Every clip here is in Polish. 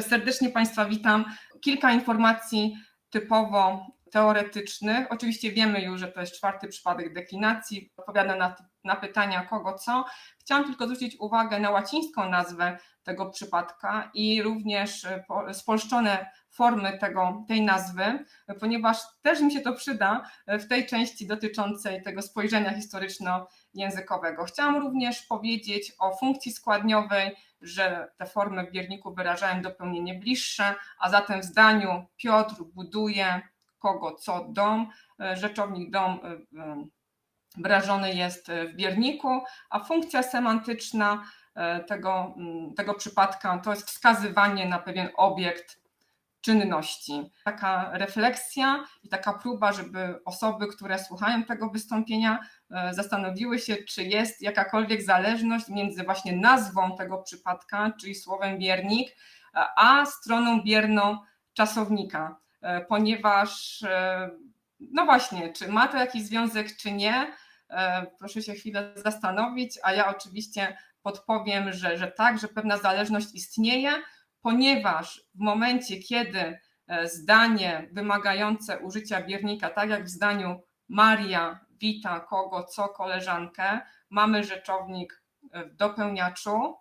Serdecznie Państwa witam. Kilka informacji typowo teoretycznych. Oczywiście wiemy już, że to jest czwarty przypadek deklinacji. Odpowiada na, na pytania kogo co. Chciałam tylko zwrócić uwagę na łacińską nazwę tego przypadka i również e, spolszczone formy tego, tej nazwy, ponieważ też mi się to przyda w tej części dotyczącej tego spojrzenia historyczno-językowego. Chciałam również powiedzieć o funkcji składniowej, że te formy w bierniku wyrażają dopełnienie bliższe, a zatem w zdaniu Piotr buduje kogo co dom, rzeczownik dom wyrażony jest w bierniku, a funkcja semantyczna tego, tego przypadka to jest wskazywanie na pewien obiekt czynności. Taka refleksja i taka próba, żeby osoby, które słuchają tego wystąpienia, e, zastanowiły się, czy jest jakakolwiek zależność między właśnie nazwą tego przypadka, czyli słowem biernik, a stroną bierną czasownika, e, ponieważ e, no właśnie, czy ma to jakiś związek, czy nie, proszę się chwilę zastanowić, a ja oczywiście podpowiem, że, że tak, że pewna zależność istnieje, ponieważ w momencie, kiedy e, zdanie wymagające użycia biernika, tak jak w zdaniu Maria wita kogo, co koleżankę, mamy rzeczownik e, w dopełniaczu,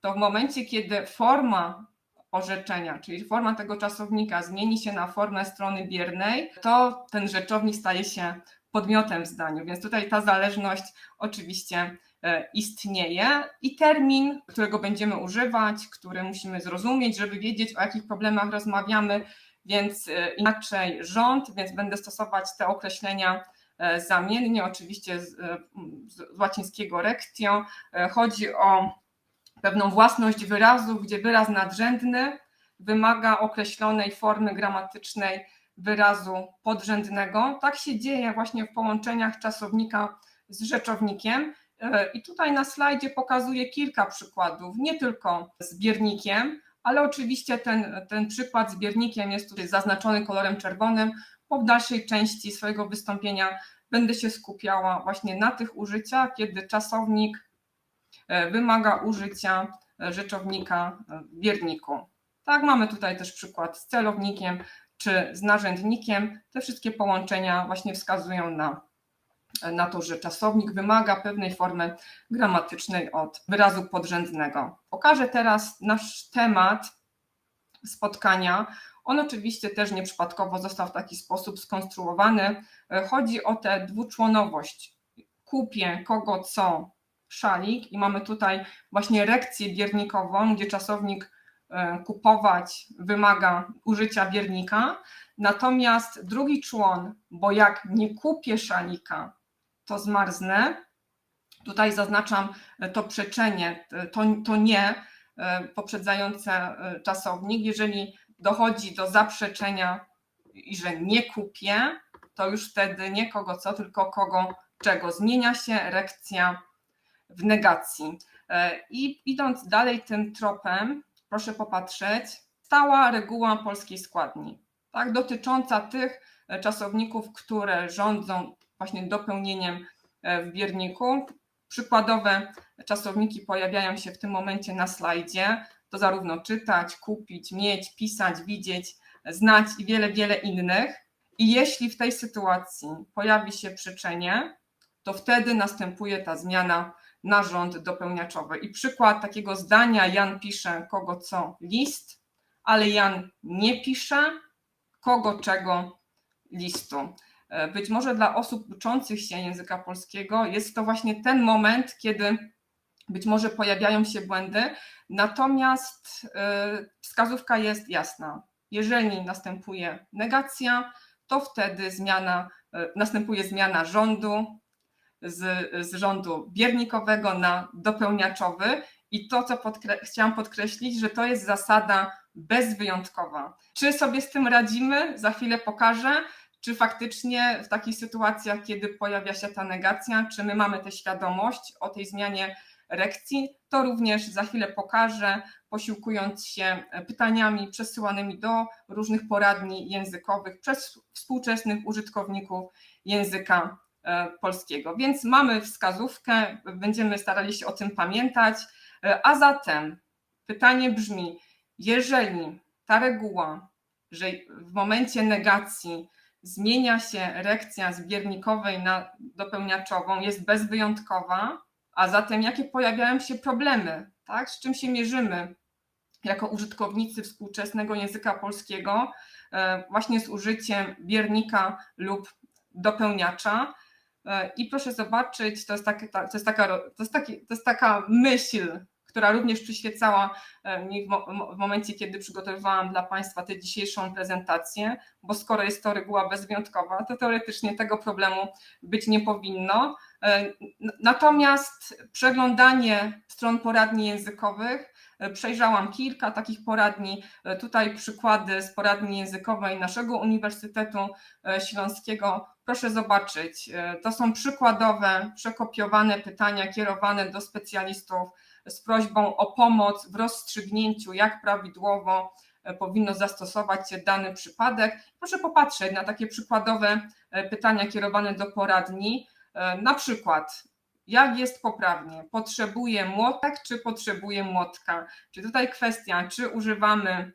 to w momencie, kiedy forma orzeczenia, czyli forma tego czasownika zmieni się na formę strony biernej, to ten rzeczownik staje się podmiotem w zdaniu. Więc tutaj ta zależność oczywiście istnieje i termin, którego będziemy używać, który musimy zrozumieć, żeby wiedzieć, o jakich problemach rozmawiamy, więc e, inaczej rząd, więc będę stosować te określenia e, zamiennie, oczywiście z, z łacińskiego rectio. Chodzi o pewną własność wyrazów, gdzie wyraz nadrzędny wymaga określonej formy gramatycznej wyrazu podrzędnego. Tak się dzieje właśnie w połączeniach czasownika z rzeczownikiem E, I tutaj na slajdzie pokazuję kilka przykładów, nie tylko z biernikiem, ale oczywiście ten, ten przykład z biernikiem jest tutaj zaznaczony kolorem czerwonym, bo w dalszej części swojego wystąpienia będę się skupiała właśnie na tych użyciach, kiedy czasownik e, wymaga użycia rzeczownika w bierniku. Tak, mamy tutaj też przykład z celownikiem czy z narzędnikiem. Te wszystkie połączenia właśnie wskazują na na to, że czasownik wymaga pewnej formy gramatycznej od wyrazu podrzędnego. Pokażę teraz nasz temat spotkania. On oczywiście też nieprzypadkowo został w taki sposób skonstruowany. Chodzi o tę dwuczłonowość. Kupię kogo co szalik i mamy tutaj właśnie rekcję biernikową, gdzie czasownik e, kupować wymaga użycia biernika. Natomiast drugi człon, bo jak nie kupię szalika, to zmarznę. Tutaj zaznaczam to przeczenie, to, to nie e, poprzedzające e, czasownik. Jeżeli dochodzi do zaprzeczenia i że nie kupię, to już wtedy nie kogo co, tylko kogo czego. Zmienia się rekcja w negacji. E, I idąc dalej tym tropem, proszę popatrzeć, stała reguła polskiej składni, tak, dotycząca tych czasowników, które rządzą właśnie dopełnieniem e, w bierniku. Przykładowe czasowniki pojawiają się w tym momencie na slajdzie. To zarówno czytać, kupić, mieć, pisać, widzieć, znać i wiele, wiele innych. I jeśli w tej sytuacji pojawi się przyczenie, to wtedy następuje ta zmiana na rząd dopełniaczowy. I przykład takiego zdania: Jan pisze kogo co list, ale Jan nie pisze kogo czego listu. E, być może dla osób uczących się języka polskiego jest to właśnie ten moment, kiedy być może pojawiają się błędy, natomiast e, wskazówka jest jasna. Jeżeli następuje negacja, to wtedy zmiana, e, następuje zmiana rządu z, z rządu biernikowego na dopełniaczowy i to, co podkre chciałam podkreślić, że to jest zasada bezwyjątkowa. Czy sobie z tym radzimy? Za chwilę pokażę czy faktycznie w takich sytuacjach, kiedy pojawia się ta negacja, czy my mamy tę świadomość o tej zmianie rekcji, to również za chwilę pokażę, posiłkując się pytaniami przesyłanymi do różnych poradni językowych przez współczesnych użytkowników języka e, polskiego. Więc mamy wskazówkę, będziemy starali się o tym pamiętać. E, a zatem pytanie brzmi, jeżeli ta reguła, że w momencie negacji zmienia się rekcja zbiernikowej na dopełniaczową, jest bezwyjątkowa, a zatem jakie pojawiają się problemy, tak? z czym się mierzymy jako użytkownicy współczesnego języka polskiego, e, właśnie z użyciem biernika lub dopełniacza. E, I proszę zobaczyć, to jest, to jest, taka, to jest, taki, to jest taka myśl, która również przyświecała e, mi w momencie, kiedy przygotowywałam dla Państwa tę dzisiejszą prezentację, bo skoro jest to reguła bezwyjątkowa, to teoretycznie tego problemu być nie powinno. E, natomiast przeglądanie stron poradni językowych, e, przejrzałam kilka takich poradni. Tutaj przykłady z poradni językowej naszego Uniwersytetu Śląskiego. Proszę zobaczyć, to są przykładowe, przekopiowane pytania kierowane do specjalistów z prośbą o pomoc w rozstrzygnięciu, jak prawidłowo e, powinno zastosować się dany przypadek. Proszę popatrzeć na takie przykładowe e, pytania kierowane do poradni. E, na przykład, jak jest poprawnie? Potrzebuję młotek, czy potrzebuję młotka? Czy tutaj kwestia, czy używamy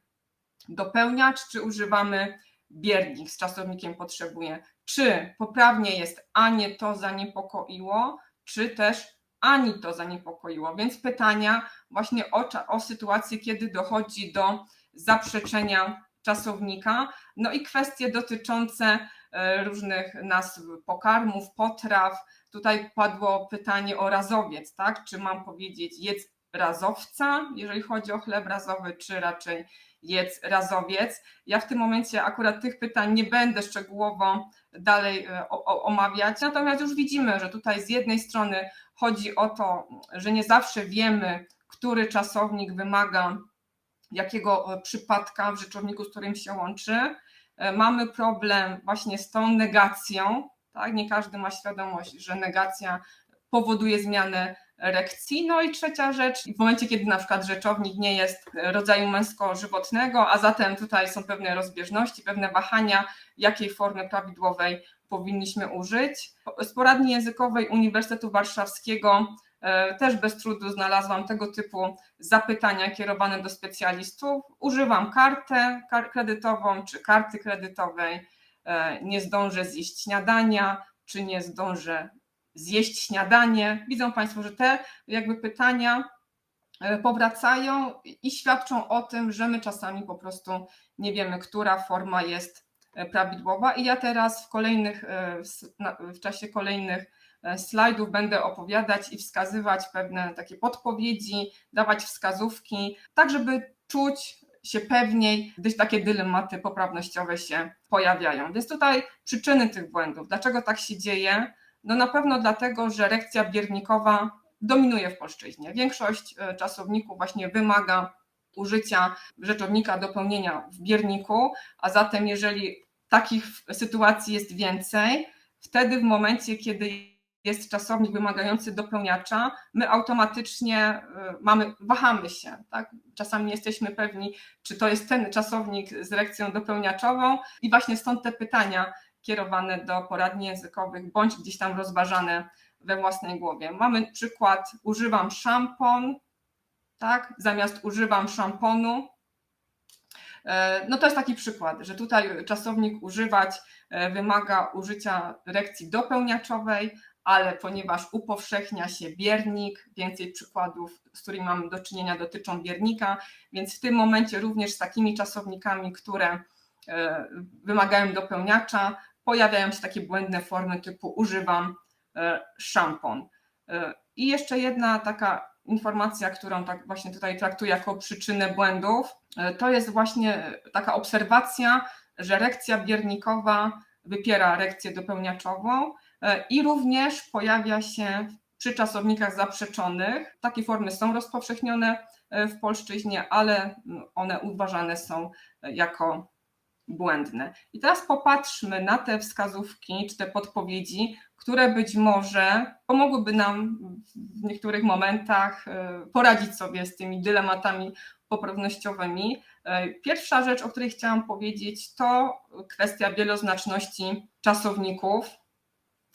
dopełniacz, czy używamy biernik z czasownikiem potrzebuje? Czy poprawnie jest, a nie to zaniepokoiło, czy też ani to zaniepokoiło. Więc pytania właśnie o, o sytuację, kiedy dochodzi do zaprzeczenia czasownika, no i kwestie dotyczące e, różnych nazw pokarmów, potraw. Tutaj padło pytanie o razowiec, tak? Czy mam powiedzieć jedz razowca, jeżeli chodzi o chleb razowy, czy raczej jedz razowiec. Ja w tym momencie akurat tych pytań nie będę szczegółowo dalej e, omawiać, natomiast już widzimy, że tutaj z jednej strony chodzi o to, że nie zawsze wiemy, który czasownik wymaga jakiego e, przypadka w rzeczowniku, z którym się łączy. E, mamy problem właśnie z tą negacją, tak? Nie każdy ma świadomość, że negacja powoduje zmianę rekcji. No i trzecia rzecz, w momencie, kiedy na przykład rzeczownik nie jest rodzaju męsko-żywotnego, a zatem tutaj są pewne rozbieżności, pewne wahania, jakiej formy prawidłowej powinniśmy użyć. Z poradni językowej Uniwersytetu Warszawskiego e, też bez trudu znalazłam tego typu zapytania kierowane do specjalistów. Używam kartę kredytową czy karty kredytowej, e, nie zdążę zjeść śniadania, czy nie zdążę zjeść śniadanie. Widzą Państwo, że te jakby pytania e, powracają i świadczą o tym, że my czasami po prostu nie wiemy, która forma jest prawidłowa. I ja teraz w kolejnych, e, w czasie kolejnych slajdów będę opowiadać i wskazywać pewne takie podpowiedzi, dawać wskazówki, tak żeby czuć się pewniej, gdyż takie dylematy poprawnościowe się pojawiają. Więc tutaj przyczyny tych błędów, dlaczego tak się dzieje, no na pewno dlatego, że rekcja biernikowa dominuje w polszczyźnie. Większość e, czasowników właśnie wymaga użycia rzeczownika dopełnienia w bierniku, a zatem jeżeli takich sytuacji jest więcej, wtedy w momencie, kiedy jest czasownik wymagający dopełniacza, my automatycznie e, mamy, wahamy się. Tak? Czasami nie jesteśmy pewni, czy to jest ten czasownik z rekcją dopełniaczową i właśnie stąd te pytania, kierowane do poradni językowych, bądź gdzieś tam rozważane we własnej głowie. Mamy przykład, używam szampon, tak, zamiast używam szamponu. E, no to jest taki przykład, że tutaj czasownik używać e, wymaga użycia rekcji dopełniaczowej, ale ponieważ upowszechnia się biernik, więcej przykładów, z którymi mamy do czynienia, dotyczą biernika, więc w tym momencie również z takimi czasownikami, które e, wymagają dopełniacza, pojawiają się takie błędne formy typu używam szampon. I jeszcze jedna taka informacja, którą tak właśnie tutaj traktuję jako przyczynę błędów, e, to jest właśnie taka obserwacja, że rekcja biernikowa wypiera rekcję dopełniaczową i również pojawia się przy czasownikach zaprzeczonych. Takie formy są rozpowszechnione w polszczyźnie, ale one uważane są jako błędne. I teraz popatrzmy na te wskazówki czy te podpowiedzi, które być może pomogłyby nam w niektórych momentach e, poradzić sobie z tymi dylematami poprawnościowymi. E, pierwsza rzecz, o której chciałam powiedzieć, to kwestia wieloznaczności czasowników.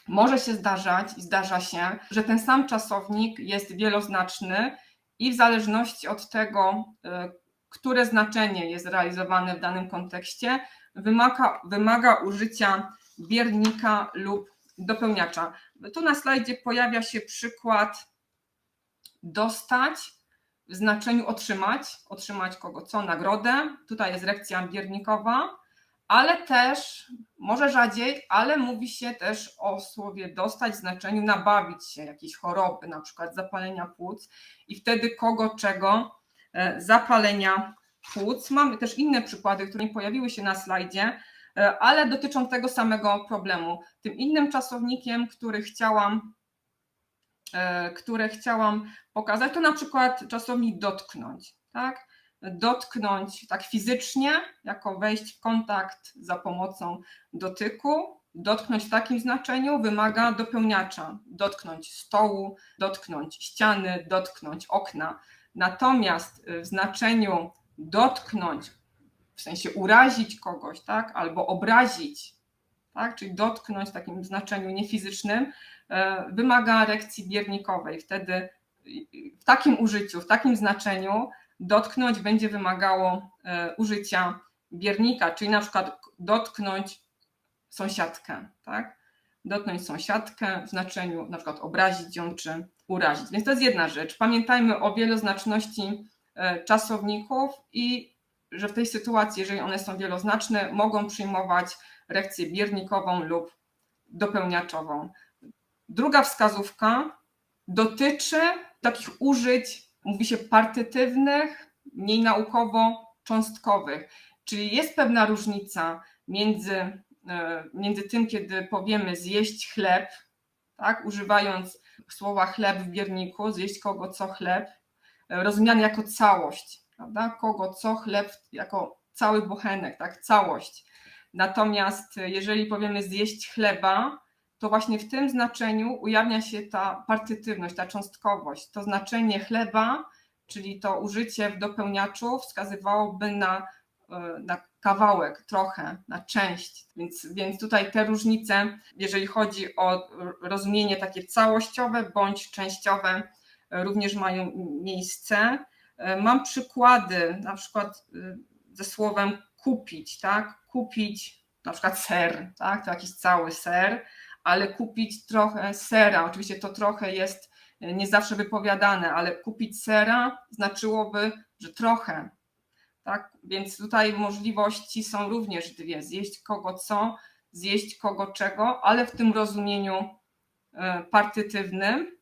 Może się zdarzać i zdarza się, że ten sam czasownik jest wieloznaczny i w zależności od tego, e, które znaczenie jest realizowane w danym kontekście, wymaga, wymaga użycia biernika lub dopełniacza. Tu na slajdzie pojawia się przykład dostać w znaczeniu otrzymać, otrzymać kogo co, nagrodę. Tutaj jest rekcja biernikowa, ale też, może rzadziej, ale mówi się też o słowie dostać w znaczeniu nabawić się jakiejś choroby, na przykład zapalenia płuc i wtedy kogo czego, e, zapalenia płuc. Mamy też inne przykłady, które nie pojawiły się na slajdzie, ale dotyczą tego samego problemu. Tym innym czasownikiem, który chciałam, e, chciałam pokazać, to na przykład czasownik dotknąć, tak? Dotknąć tak fizycznie, jako wejść w kontakt za pomocą dotyku. Dotknąć w takim znaczeniu wymaga dopełniacza. Dotknąć stołu, dotknąć ściany, dotknąć okna. Natomiast w znaczeniu dotknąć, w sensie urazić kogoś, tak, albo obrazić, tak, czyli dotknąć w takim znaczeniu niefizycznym, e, wymaga rekcji biernikowej. Wtedy w takim użyciu, w takim znaczeniu dotknąć będzie wymagało e, użycia biernika, czyli na przykład dotknąć sąsiadkę, tak? Dotknąć sąsiadkę w znaczeniu na przykład obrazić ją czy urazić. Więc to jest jedna rzecz. Pamiętajmy o wieloznaczności e, czasowników i że w tej sytuacji, jeżeli one są wieloznaczne, mogą przyjmować rekcję biernikową lub dopełniaczową. Druga wskazówka dotyczy takich użyć, mówi się partytywnych, mniej naukowo-cząstkowych. Czyli jest pewna różnica między, e, między tym, kiedy powiemy zjeść chleb, tak, używając słowa chleb w bierniku, zjeść kogo co chleb, e, rozumiany jako całość, prawda? Kogo co chleb jako cały bochenek, tak, całość. Natomiast e, jeżeli powiemy zjeść chleba, to właśnie w tym znaczeniu ujawnia się ta partytywność, ta cząstkowość. To znaczenie chleba, czyli to użycie w dopełniaczu wskazywałoby na, e, na kawałek, trochę, na część. Więc, więc tutaj te różnice, jeżeli chodzi o rozumienie takie całościowe bądź częściowe, również mają miejsce. E, mam przykłady, na przykład e, ze słowem kupić, tak? Kupić na przykład ser, tak? To jakiś cały ser, ale kupić trochę sera, oczywiście to trochę jest e, nie zawsze wypowiadane, ale kupić sera znaczyłoby, że trochę. Tak? Więc tutaj możliwości są również dwie: zjeść kogo co, zjeść kogo czego, ale w tym rozumieniu e, partytywnym.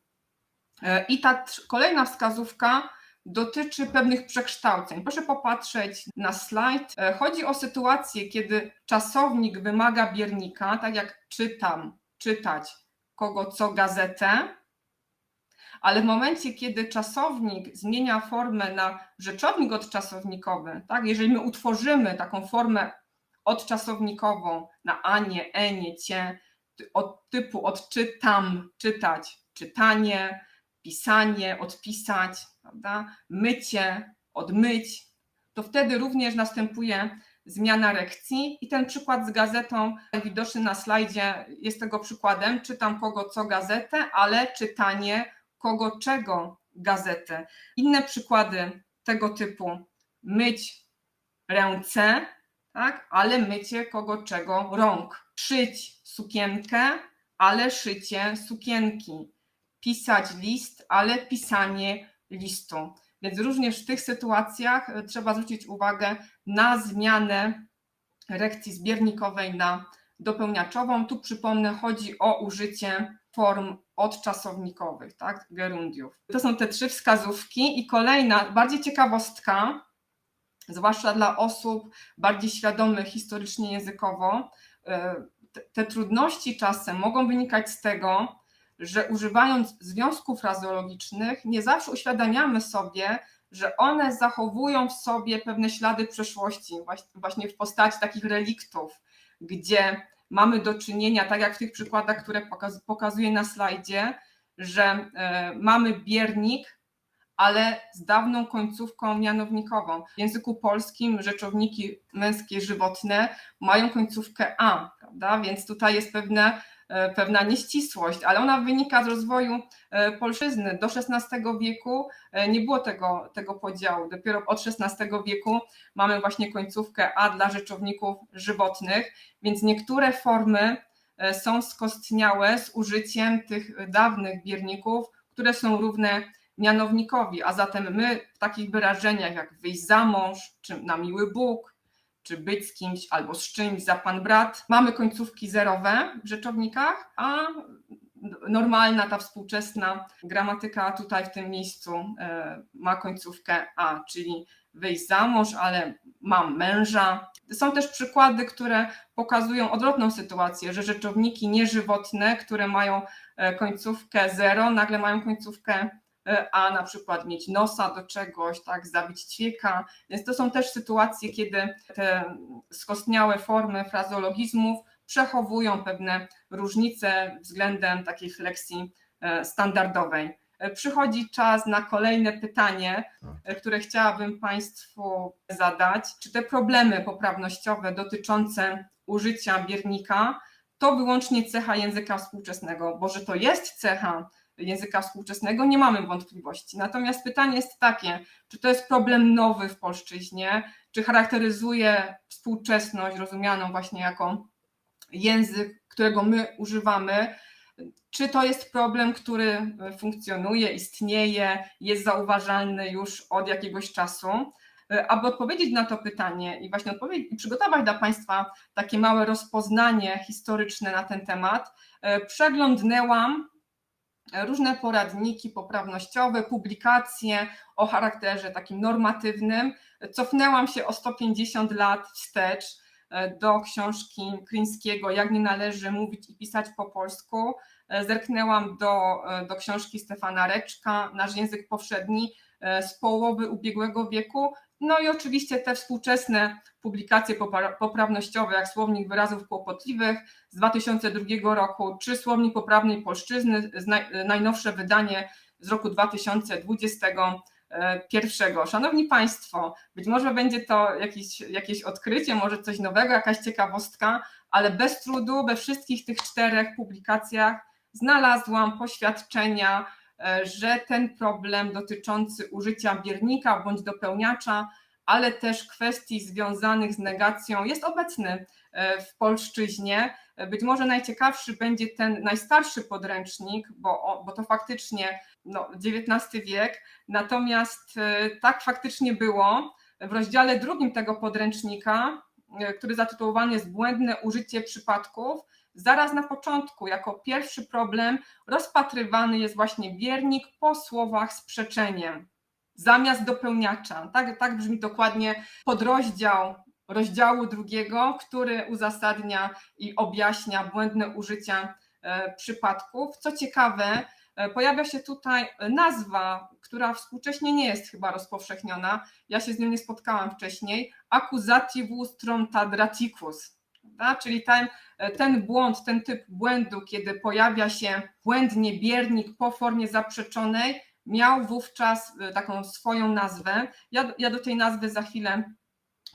I ta kolejna wskazówka dotyczy pewnych przekształceń. Proszę popatrzeć na slajd. Chodzi o sytuację, kiedy czasownik wymaga biernika, tak jak czytam, czytać kogo co gazetę, ale w momencie, kiedy czasownik zmienia formę na rzeczownik odczasownikowy, tak, jeżeli my utworzymy taką formę odczasownikową na anie, enie, cie, od typu odczytam, czytać, czytanie, pisanie, odpisać, prawda, mycie, odmyć, to wtedy również następuje zmiana rekcji i ten przykład z gazetą widoczny na slajdzie jest tego przykładem. Czytam kogo co gazetę, ale czytanie kogo czego gazetę. Inne przykłady tego typu myć ręce, tak, ale mycie kogo czego rąk. Szyć sukienkę, ale szycie sukienki. Pisać list, ale pisanie listu. Więc również w tych sytuacjach e, trzeba zwrócić uwagę na zmianę rekcji zbiernikowej na dopełniaczową. Tu przypomnę, chodzi o użycie form odczasownikowych, tak, gerundiów. To są te trzy wskazówki i kolejna, bardziej ciekawostka, zwłaszcza dla osób bardziej świadomych historycznie językowo, e, te, te trudności czasem mogą wynikać z tego, że używając związków frazeologicznych, nie zawsze uświadamiamy sobie, że one zachowują w sobie pewne ślady przeszłości, właśnie w postaci takich reliktów, gdzie mamy do czynienia, tak jak w tych przykładach, które pokazuję na slajdzie, że e, mamy biernik, ale z dawną końcówką mianownikową. W języku polskim rzeczowniki męskie żywotne mają końcówkę a, prawda? Więc tutaj jest pewne pewna nieścisłość, ale ona wynika z rozwoju e, polszczyzny. Do XVI wieku nie było tego, tego podziału. Dopiero od XVI wieku mamy właśnie końcówkę A dla rzeczowników żywotnych, więc niektóre formy są skostniałe z użyciem tych dawnych bierników, które są równe mianownikowi, a zatem my w takich wyrażeniach jak wyjść za mąż, czy na miły Bóg, czy być z kimś albo z czymś za pan brat, mamy końcówki zerowe w rzeczownikach, a normalna ta współczesna gramatyka tutaj w tym miejscu e, ma końcówkę a, czyli wyjść za mąż, ale mam męża. Są też przykłady, które pokazują odwrotną sytuację, że rzeczowniki nieżywotne, które mają e, końcówkę zero, nagle mają końcówkę a na przykład mieć nosa do czegoś, tak, zabić ćwieka. Więc to są też sytuacje, kiedy te skostniałe formy frazologizmów przechowują pewne różnice względem takiej fleksji e, standardowej. E, przychodzi czas na kolejne pytanie, tak. które chciałabym Państwu zadać. Czy te problemy poprawnościowe dotyczące użycia biernika to wyłącznie cecha języka współczesnego, bo że to jest cecha języka współczesnego, nie mamy wątpliwości. Natomiast pytanie jest takie, czy to jest problem nowy w polszczyźnie, czy charakteryzuje współczesność rozumianą właśnie jako język, którego my używamy, czy to jest problem, który funkcjonuje, istnieje, jest zauważalny już od jakiegoś czasu. Aby odpowiedzieć na to pytanie i właśnie odpowiedzieć i przygotować dla Państwa takie małe rozpoznanie historyczne na ten temat, przeglądnęłam różne poradniki poprawnościowe, publikacje o charakterze takim normatywnym. Cofnęłam się o 150 lat wstecz e, do książki Kryńskiego Jak nie należy mówić i pisać po polsku. E, zerknęłam do, e, do książki Stefana Reczka, Nasz język powszedni z połowy ubiegłego wieku. No i oczywiście te współczesne publikacje poprawnościowe, jak Słownik Wyrazów Kłopotliwych z 2002 roku, czy Słownik Poprawnej Polszczyzny, najnowsze wydanie z roku 2021. Szanowni Państwo, być może będzie to jakieś, jakieś odkrycie, może coś nowego, jakaś ciekawostka, ale bez trudu we wszystkich tych czterech publikacjach znalazłam poświadczenia, e, że ten problem dotyczący użycia biernika bądź dopełniacza ale też kwestii związanych z negacją jest obecny e, w polszczyźnie. Być może najciekawszy będzie ten najstarszy podręcznik, bo, bo to faktycznie no, XIX wiek, natomiast e, tak faktycznie było. W rozdziale drugim tego podręcznika, e, który zatytułowany jest Błędne użycie przypadków, zaraz na początku, jako pierwszy problem, rozpatrywany jest właśnie biernik po słowach z przeczeniem zamiast dopełniacza. Tak, tak brzmi dokładnie podrozdział rozdziału drugiego, który uzasadnia i objaśnia błędne użycia e, przypadków. Co ciekawe, e, pojawia się tutaj nazwa, która współcześnie nie jest chyba rozpowszechniona. Ja się z nią nie spotkałam wcześniej. Accusativus tromtadraticus. Czyli ten, e, ten błąd, ten typ błędu, kiedy pojawia się błędnie biernik po formie zaprzeczonej, miał wówczas y, taką swoją nazwę. Ja, ja do tej nazwy za chwilę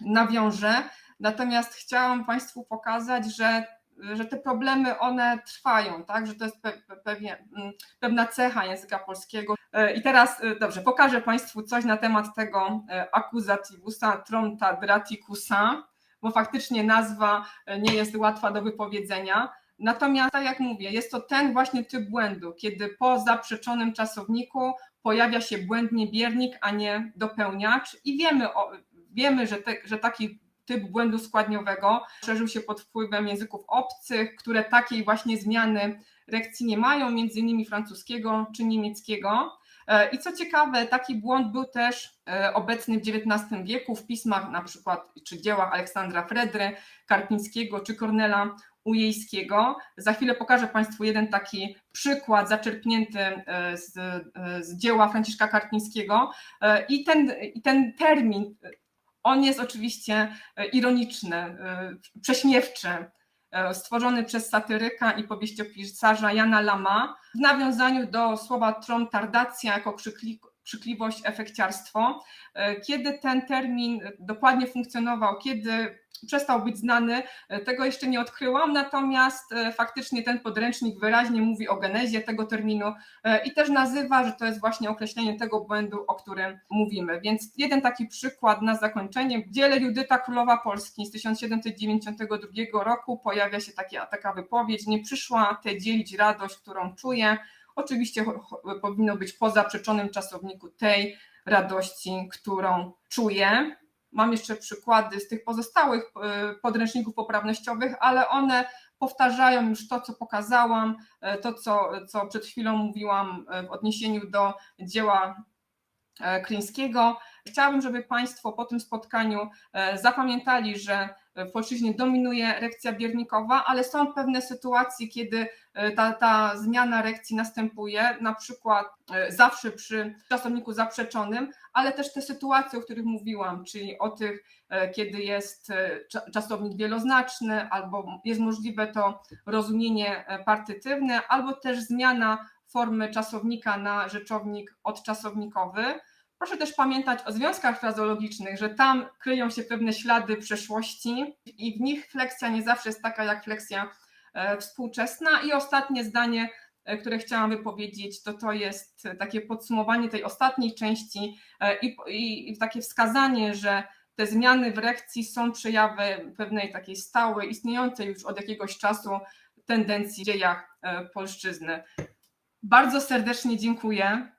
nawiążę, natomiast chciałam Państwu pokazać, że, że te problemy one trwają, tak? że to jest pe, pewnie, mm, pewna cecha języka polskiego. Y, I teraz y, dobrze, pokażę Państwu coś na temat tego accusativusa tromtadraticusa, bo faktycznie nazwa nie jest łatwa do wypowiedzenia. Natomiast, tak jak mówię, jest to ten właśnie typ błędu, kiedy po zaprzeczonym czasowniku pojawia się błędnie biernik, a nie dopełniacz i wiemy, o, wiemy że, te, że taki typ błędu składniowego szerzył się pod wpływem języków obcych, które takiej właśnie zmiany rekcji nie mają, między innymi francuskiego czy niemieckiego. E, I co ciekawe, taki błąd był też e, obecny w XIX wieku w pismach na przykład czy dziełach Aleksandra Fredry, Karpińskiego czy Kornela Ujejskiego. Za chwilę pokażę Państwu jeden taki przykład zaczerpnięty e, z, z dzieła Franciszka Karpińskiego. I ten, I ten termin, on jest oczywiście ironiczny, prześmiewczy stworzony przez satyryka i powieściopisarza Jana Lama. W nawiązaniu do słowa tromtardacja jako krzykliwość, efekciarstwo. Kiedy ten termin dokładnie funkcjonował, kiedy przestał być znany, tego jeszcze nie odkryłam, natomiast faktycznie ten podręcznik wyraźnie mówi o genezie tego terminu i też nazywa, że to jest właśnie określenie tego błędu, o którym mówimy. Więc jeden taki przykład na zakończenie. W dziele Judyta Królowa Polski z 1792 roku pojawia się taka, taka wypowiedź, nie przyszła te dzielić radość, którą czuję, Oczywiście powinno być po zaprzeczonym czasowniku tej radości, którą czuję. Mam jeszcze przykłady z tych pozostałych e, podręczników poprawnościowych, ale one powtarzają już to, co pokazałam, e, to, co, co przed chwilą mówiłam e, w odniesieniu do dzieła Kryńskiego. Chciałabym, żeby Państwo po tym spotkaniu zapamiętali, że w polszczyźnie dominuje rekcja biernikowa, ale są pewne sytuacje, kiedy e, ta, ta zmiana rekcji następuje, na przykład e, zawsze przy czasowniku zaprzeczonym, ale też te sytuacje, o których mówiłam, czyli o tych, e, kiedy jest czasownik wieloznaczny, albo jest możliwe to rozumienie partytywne, albo też zmiana formy czasownika na rzeczownik odczasownikowy. Proszę też pamiętać o związkach frazologicznych, że tam kryją się pewne ślady przeszłości i w nich fleksja nie zawsze jest taka jak fleksja e, współczesna. I ostatnie zdanie, e, które chciałam wypowiedzieć, to to jest takie podsumowanie tej ostatniej części e, i, i takie wskazanie, że te zmiany w rekcji są przejawem pewnej takiej stałej, istniejącej już od jakiegoś czasu tendencji w dziejach polszczyzny. Bardzo serdecznie dziękuję